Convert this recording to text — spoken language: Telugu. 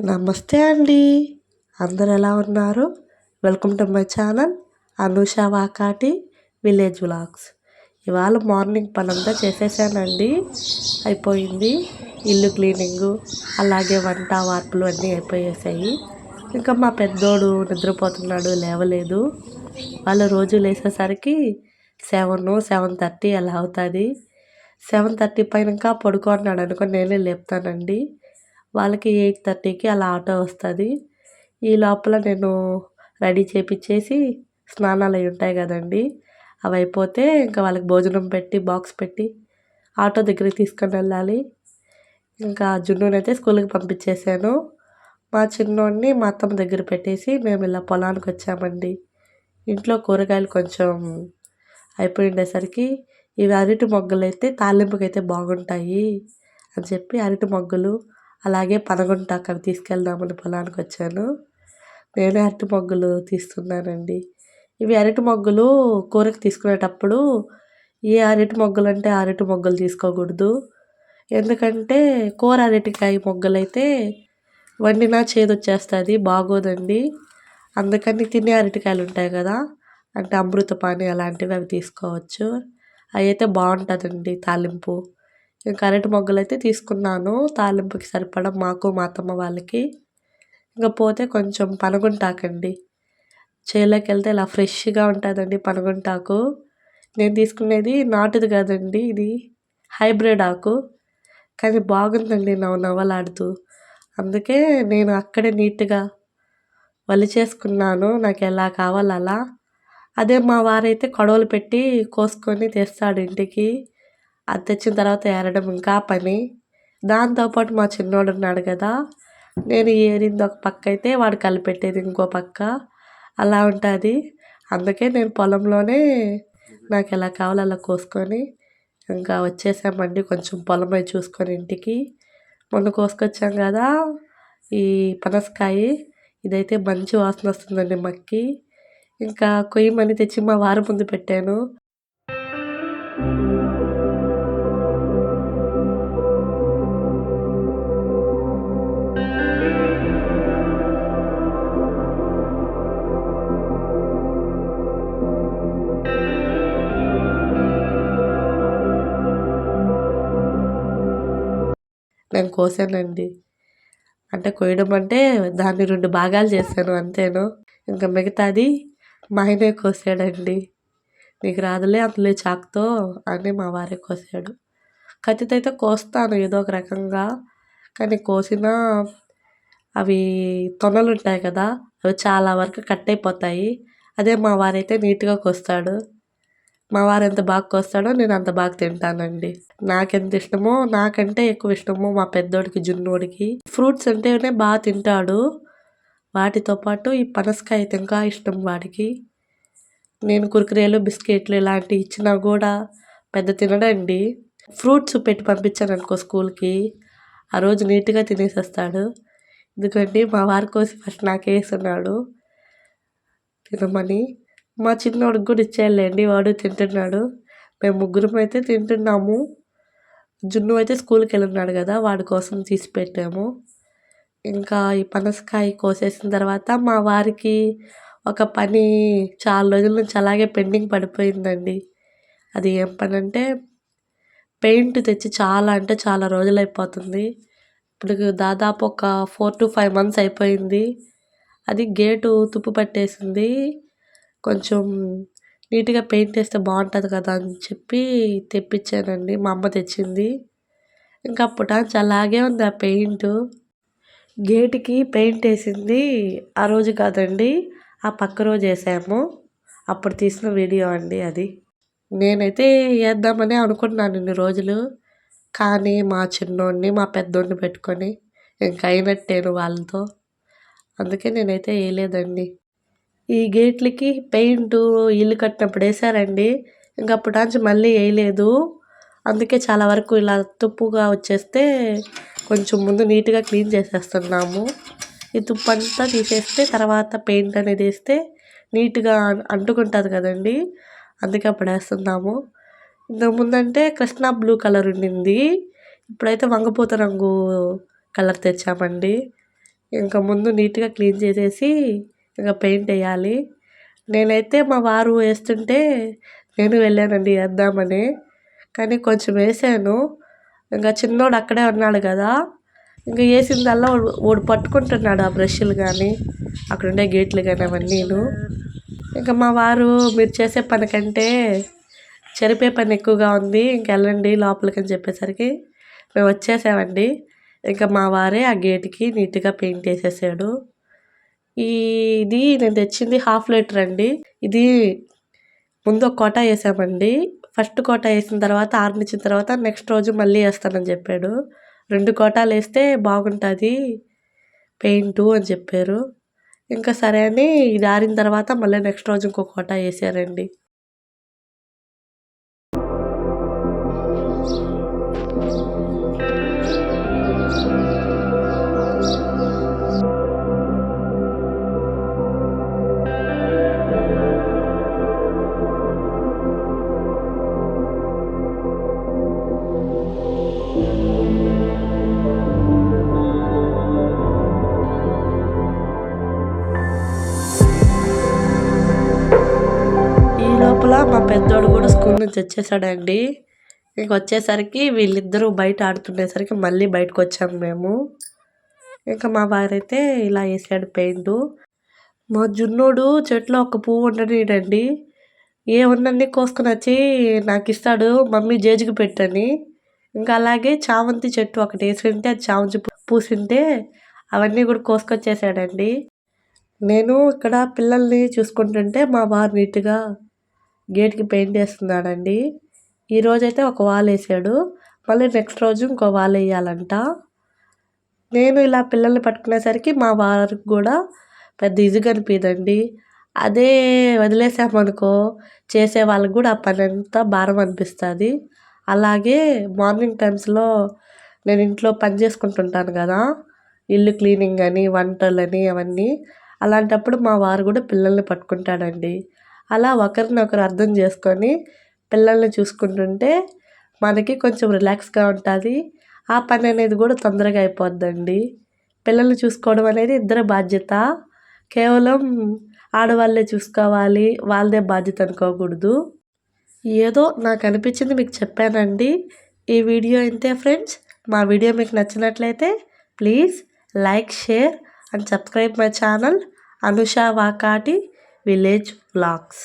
నమస్తే అండి. అందరు ఎలా ఉన్నారు? Welcome to my channel Anusha Vakati village vlogs ఇవాళ మార్నింగ్ పనంతా చేసేసానండి. అయిపోయింది. ఇల్లు క్లీనింగు అలాగే వంట వార్పులు అన్నీ అయిపోయేసాయి. ఇంకా మా పెద్దోడు నిద్రపోతున్నాడు లేవలేదు. వాళ్ళు రోజు లేసేసరికి సెవెన్ సెవెన్ థర్టీ అలా అవుతుంది. సెవెన్ థర్టీ పైన ఇంకా పడుకున్నాడు అనుకో నేనే లేపుతానండి. వాళ్ళకి ఎయిట్ థర్టీకి అలా ఆటో వస్తుంది. ఈ లోపల నేను రెడీ చేపించేసి స్నానాలు అవి ఉంటాయి కదండి. అవి అయిపోతే ఇంకా వాళ్ళకి భోజనం పెట్టి బాక్స్ పెట్టి ఆటో దగ్గరికి తీసుకొని వెళ్ళాలి. ఇంకా జున్నుని అయితే స్కూల్కి పంపించేసాను. మా చిన్నోడిని మా అత్తమ్మ దగ్గర పెట్టేసి మేము ఇలా పొలానికి వచ్చామండి. ఇంట్లో కూరగాయలు కొంచెం అయిపోయి ఉండేసరికి ఇవి అరటి మొగ్గలు అయితే తాలింపుకి అయితే బాగుంటాయి అని చెప్పి అరటి మొగ్గలు అలాగే పనగుంటాకు అవి తీసుకెళ్దామని పొలానికి వచ్చాను. నేనే అరటి మొగ్గులు తీస్తున్నానండి. ఇవి అరటి మొగ్గులు కూరకు తీసుకునేటప్పుడు ఏ అరటి మొగ్గలు అంటే అరటి మొగ్గలు తీసుకోకూడదు. ఎందుకంటే కూర అరటికాయ మొగ్గలు అయితే వండినా చేదు వచ్చేస్తుంది బాగోదండి. అందుకని తినే అరటికాయలు ఉంటాయి కదా అంటే అమృతపాణి అలాంటివి అవి తీసుకోవచ్చు. అవి అయితే బాగుంటుందండి తాలింపు. నేను కరెంటు మొగ్గలు అయితే తీసుకున్నాను. తాలింపుకి సరిపడా మాకు మా అత్తమ్మ వాళ్ళకి. ఇంకా పోతే కొంచెం పనగుంటాకండి. చేలోకి వెళ్తే ఇలా ఫ్రెష్గా ఉంటుందండి పనగుంటాకు. నేను తీసుకునేది నాటుది కాదండి ఇది హైబ్రిడ్ ఆకు. కానీ బాగుందండి నవ్వు నవ్వలాడుతూ. అందుకే నేను అక్కడే నీట్గా వలి చేసుకున్నాను. నాకు ఎలా కావాలి అలా. అదే మా వారైతే కొడవలు పెట్టి కోసుకొని తెస్తాడు ఇంటికి. అది తెచ్చిన తర్వాత ఏరడం ఇంకా పని. దాంతోపాటు మా చిన్నోడు ఉన్నాడు కదా నేను ఏరింది ఒక పక్క అయితే వాడు కలిపెట్టేది ఇంకో పక్క. అలా ఉంటుంది. అందుకే నేను పొలంలోనే నాకు ఎలా కావాలో అలా కోసుకొని ఇంకా వచ్చేసామండి కొంచెం పొలం అయి చూసుకొని ఇంటికి. మొన్న కోసుకొచ్చాం కదా ఈ పనసకాయ. ఇదైతే మంచి వాసన వస్తుందండి మక్కి. ఇంకా కొయ్యమని తెచ్చి మా వారి ముందు పెట్టాను. నేను కోసానండి. అంటే కోయడం అంటే దాన్ని రెండు భాగాలు చేశాను అంతేను? ఇంకా మిగతాది మా ఆయనే కోసాడండి. నీకు రాదులే అందులో చాకుతో అని మా వారే కోసాడు. కత్తితో అయితే కోస్తాను ఏదో ఒక రకంగా. కానీ కోసిన అవి తొనలు ఉంటాయి కదా అవి చాలా వరకు కట్ అయిపోతాయి. అదే మా వారైతే నీట్గా కోస్తాడు. మా వారు ఎంత బాగా కోస్తాడో నేను అంత బాగా తింటానండి. నాకెంత ఇష్టమో నాకంటే ఎక్కువ ఇష్టమో మా పెద్దోడికి జున్నోడికి ఫ్రూట్స్ అంటేనే బాగా తింటాడు. వాటితో పాటు ఈ పనసకాయ అయితే ఇంకా ఇష్టం వాడికి. నేను కుర్కురేలు బిస్కెట్లు ఇలాంటివి ఇచ్చినా కూడా పెద్ద తినడండి. ఫ్రూట్స్ పెట్టి పంపించాను అనుకో స్కూల్కి ఆ రోజు నీట్గా తినేసేస్తాడు. ఎందుకంటే మా వారి కోసి ఫస్ట్ నాకేస్తున్నాడు తినమని మా చిన్నోడికి కూడా ఇచ్చేయాలండి వాడు తింటున్నాడు. మేము ముగ్గురం అయితే తింటున్నాము. జున్ను అయితే స్కూల్కి వెళ్ళున్నాడు కదా వాడి కోసం తీసి పెట్టాము. ఇంకా ఈ పనసకాయ కోసేసిన తర్వాత మా వారికి ఒక పని చాలా రోజుల నుంచి అలాగే పెండింగ్ పడిపోయిందండి. అది ఏం పని అంటే పెయింట్ తెచ్చి చాలా అంటే చాలా రోజులు అయిపోతుంది. ఇప్పుడు దాదాపు ఒక ఫోర్ టు ఫైవ్ మంత్స్ అయిపోయింది. అది గేటు తుప్పు పట్టేసింది. కొంచెం నీట్గా పెయింట్ వేస్తే బాగుంటుంది కదా అని చెప్పి తెప్పించానండి. మా అమ్మ తెచ్చింది. ఇంకా అప్పుడు అలాగే ఉంది ఆ పెయింట్. గేటుకి పెయింట్ వేసింది ఆ రోజు కాదండి ఆ పక్క రోజు వేసాము. అప్పుడు తీసిన వీడియో అండి అది. నేనైతే వేద్దామని అనుకున్నాను ఇన్ని రోజులు. కానీ మా చిన్నోడిని మా పెద్దోడిని పెట్టుకొని ఇంకా అయినట్టేను వాళ్ళతో. అందుకే నేనైతే వేయలేదండి. ఈ గేట్లకి పెయింట్ ఇల్లు కట్టినప్పుడు వేసారండి. ఇంకా అప్పటి మళ్ళీ వేయలేదు. అందుకే చాలా వరకు ఇలా తుప్పుగా వచ్చేస్తే కొంచెం ముందు నీట్గా క్లీన్ చేసేస్తున్నాము. ఈ తుప్పు అంతా తీసేస్తే తర్వాత పెయింట్ అనేది వేస్తే నీట్గా అంటుకుంటుంది కదండి. అందుకే అప్పుడు వేస్తున్నాము. ఇంతకుముందంటే కృష్ణ బ్లూ కలర్ ఉండింది. ఇప్పుడైతే వంగపూత రంగు కలర్ తెచ్చామండి. ఇంకా ముందు నీట్గా క్లీన్ చేసేసి ఇంకా పెయింట్ వేయాలి. నేనైతే మా వారు వేస్తుంటే నేను వెళ్ళానండి వేద్దామని. కానీ కొంచెం వేసాను. ఇంకా చిన్నోడు అక్కడే ఉన్నాడు కదా. ఇంకా వేసిందల్లా వాడు పట్టుకుంటున్నాడు ఆ బ్రష్లు కానీ అక్కడ ఉండే గేట్లు కానీ అవన్నీను. ఇంకా మా వారు మీరు చేసే పని కంటే చెరిపే పని ఎక్కువగా ఉంది ఇంకెళ్ళండి లోపలికి అని చెప్పేసరికి మేము వచ్చేసామండి. ఇంకా మా వారే ఆ గేట్కి నీట్గా పెయింట్ వేసేసాడు. ఇది నేను తెచ్చింది హాఫ్ లీటర్ అండి. ఇది ముందు ఒక కోట వేసామండి. ఫస్ట్ కోట వేసిన తర్వాత ఆరనిచ్చిన తర్వాత నెక్స్ట్ రోజు మళ్ళీ వేస్తానని చెప్పాడు. రెండు కోటాలు వేస్తే బాగుంటుంది పెయింటు అని చెప్పారు. ఇంకా సరే అని ఇది ఆరిన తర్వాత మళ్ళీ నెక్స్ట్ రోజు ఇంకో కోట వేసారండి. నుంచి వచ్చేసాడండి ఇంక వచ్చేసరికి వీళ్ళిద్దరూ బయట ఆడుతుండేసరికి మళ్ళీ బయటకు వచ్చాము మేము. ఇంకా మా వారైతే ఇలా వేసాడు పెయింట్. మా జున్నోడు చెట్లో ఒక పువ్వు ఉండనీడండి ఏ కోసుకుని వచ్చి నాకు ఇస్తాడు మమ్మీ జేజుకి పెట్టని. ఇంకా అలాగే చామంతి చెట్టు ఒకటి వేసింటే అది చామంతి పూసింటే అవన్నీ కూడా కోసుకొచ్చేసాడండి. నేను ఇక్కడ పిల్లల్ని చూసుకుంటుంటే మా వారు నీట్గా గేట్కి పెయింట్ వేస్తున్నాడండి. ఈరోజైతే ఒక వాల్ వేసాడు. మళ్ళీ నెక్స్ట్ రోజు ఇంకో వాల్ వేయాలంట. నేను ఇలా పిల్లల్ని పట్టుకునేసరికి మా వారికి కూడా పెద్ద ఇదిగా అనిపించదండి అదే వదిలేసామనుకో చేసే వాళ్ళకి కూడా ఆ పని అంతా భారం అనిపిస్తుంది. అలాగే మార్నింగ్ టైమ్స్లో నేను ఇంట్లో పని చేసుకుంటుంటాను కదా ఇల్లు క్లీనింగ్ అని వంటలని అవన్నీ. అలాంటప్పుడు మా వారు కూడా పిల్లల్ని పట్టుకుంటాడండి. అలా ఒకరినొకరు అర్థం చేసుకొని పిల్లల్ని చూసుకుంటుంటే మనకి కొంచెం రిలాక్స్గా ఉంటుంది. ఆ పని అనేది కూడా తొందరగా అయిపోద్దండి. పిల్లల్ని చూసుకోవడం అనేది ఇద్దరి బాధ్యత. కేవలం ఆడవాళ్ళే చూసుకోవాలి వాళ్ళదే బాధ్యత అనుకోకూడదు. ఏదో నాకు అనిపించింది మీకు చెప్పానండి. ఈ వీడియో ఇంతే ఫ్రెండ్స్. మా వీడియో మీకు నచ్చినట్లయితే please like share and subscribe my channel Anusha Vakati village vlogs